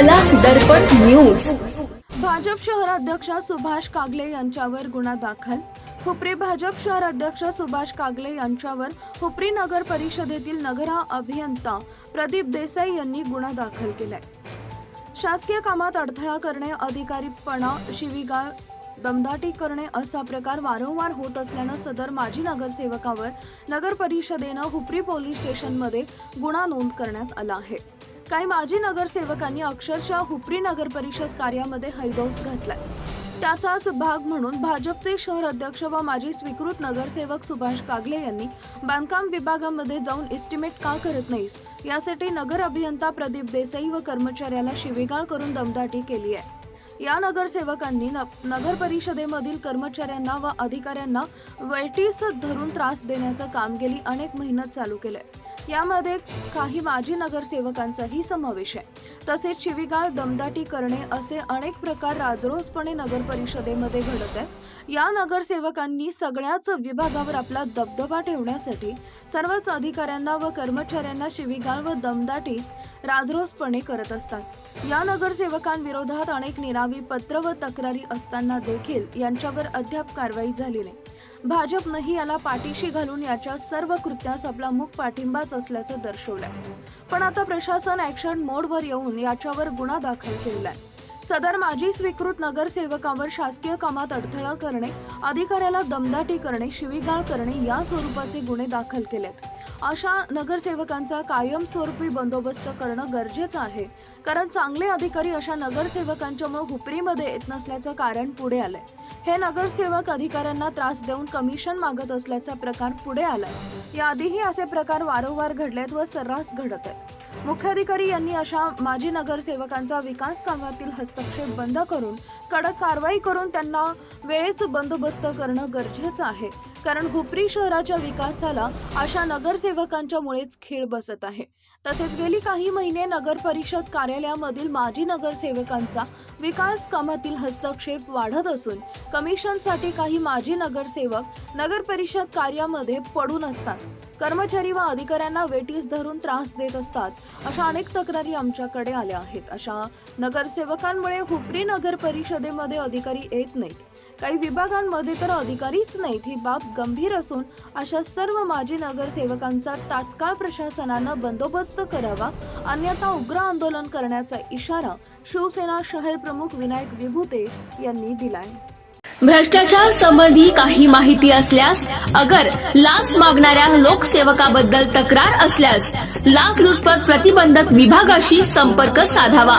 कला दर्पण न्यूज भाजप शहराध्यक्ष सुभाष कागले यांच्यावर गुन्हा दाखल. हुपरी भाजप शहर अध्यक्ष सुभाष कागले यांच्यावर हुपरी नगर परिषदेतील नगरा अभियंता प्रदीप देसाई यांनी गुन्हा दाखल केलाय. शासकीय कामात अडथळा करणे अधिकारीपणा शिवीगाळ दमदाटी करणे असा प्रकार वारंवार होत असल्यानं सदर माजी नगरसेवकावर नगर परिषदेनं हुपरी पोलीस स्टेशनमध्ये गुन्हा नोंद करण्यात आला आहे. काही माजी नगरसेवकांनी अक्षरशः हुपरी नगर परिषद कार्यामध्ये हैदोस घातलाय. त्याचाच भाग म्हणून भाजपचे शहर अध्यक्ष व माजी स्वीकृत नगरसेवक सुभाष कागले यांनी बांधकाम विभागामध्ये जाऊन एस्टिमेट का करत नाहीस? यासाठी नगर अभियंता प्रदीप देसाई व कर्मचाऱ्याला शिवेगाळ करून दमदाटी केली आहे. या नगरसेवकांनी न- नगर परिषदेमधील कर्मचाऱ्यांना व अधिकाऱ्यांना वेटीस धरून त्रास देण्याचं काम गेली अनेक मेहनत चालू केलंय. यामध्ये काही माजी नगरसेवकांचाही समावेश आहे. तसेच शिवीगाळ दमदाटी करणे असे अनेक प्रकार राजरोसपणे नगर परिषदेमध्ये घडत आहेत. या नगरसेवकांनी सगळ्याच विभागावर आपला दबदबा ठेवण्यासाठी सर्वच अधिकाऱ्यांना व कर्मचाऱ्यांना शिवीगाळ व दमदाटी राजरोसपणे करत असतात. या नगरसेवकांविरोधात अनेक निरावी पत्र व तक्रारी असताना देखील यांच्यावर अद्याप कारवाई झाली नाही. भाजपनंही याला पाठीशी घालून याच्या सर्व कृत्यास आपला मुख पाठिंबाच असल्याचं दर्शवलंय. पण आता प्रशासन ऍक्शन मोडवर येऊन याच्यावर गुन्हा दाखल केलाय. सदर माजी स्वीकृत नगरसेवकावर शासकीय कामात अडथळा करणे अधिकाऱ्याला दमदाटी करणे शिवीगाळ करणे या स्वरूपाचे गुन्हे दाखल केलेत. अशा नगरसेवकांचा कायमस्वरूपी बंदोबस्त करणं गरजेचं आहे. कारण चांगले अधिकारी अशा नगरसेवकांच्यामुळे हुपरीमध्ये येत नसल्याचं कारण पुढे आलंय. हे नगरसेवक अधिकाऱ्यांना त्रास देऊन कमिशन मागत असल्याचा प्रकार पुढे आलाय. याआधीही असे प्रकार वारंवार घडलेत व सर्रास घडत आहेत. मुख्याधिकारी यांनी अशा माजी नगरसेवकांचा विकास कामातील हस्तक्षेप बंद करून कडक कारवाई करून त्यांना वेळेच बंदोबस्त करणं गरजेचं आहे. कारण हुपरी शहराच्या विकासाला अशा नगरसेवकांच्यामुळेच खेळ बसत आहे. तसेच गेली काही महिने नगर परिषद कार्यालयामधील माजी नगरसेवकांचा विकास कामातील हस्तक्षेप वाढत असून कमिशनसाठी काही माजी नगरसेवक नगर परिषद कार्यामध्ये पडून असतात. कर्मचारी व अधिकाऱ्यांना वेटीस धरून त्रास देत असतात अशा अनेक तक्रारी आमच्याकडे आल्या आहेत. अशा नगरसेवकांमुळे हुपरी नगर परिषदेमध्ये अधिकारी येत नाहीत. काही विभागांमध्ये तर अधिकारीच नाहीत. ही बाब गंभीर असून अशा सर्व माजी नगरसेवकांचा तात्काळ प्रशासनानं बंदोबस्त करावा अन्यथा उग्र आंदोलन करण्याचा इशारा शिवसेना शहर प्रमुख विनायक विभूते यांनी दिलाय. भ्रष्टाचार संबंधी काही माहिती असल्यास अगर लाच मागणाऱ्या लोकसेवकाबद्दल तक्रार असल्यास लाच लुचपत प्रतिबंधक विभागाशी संपर्क साधावा.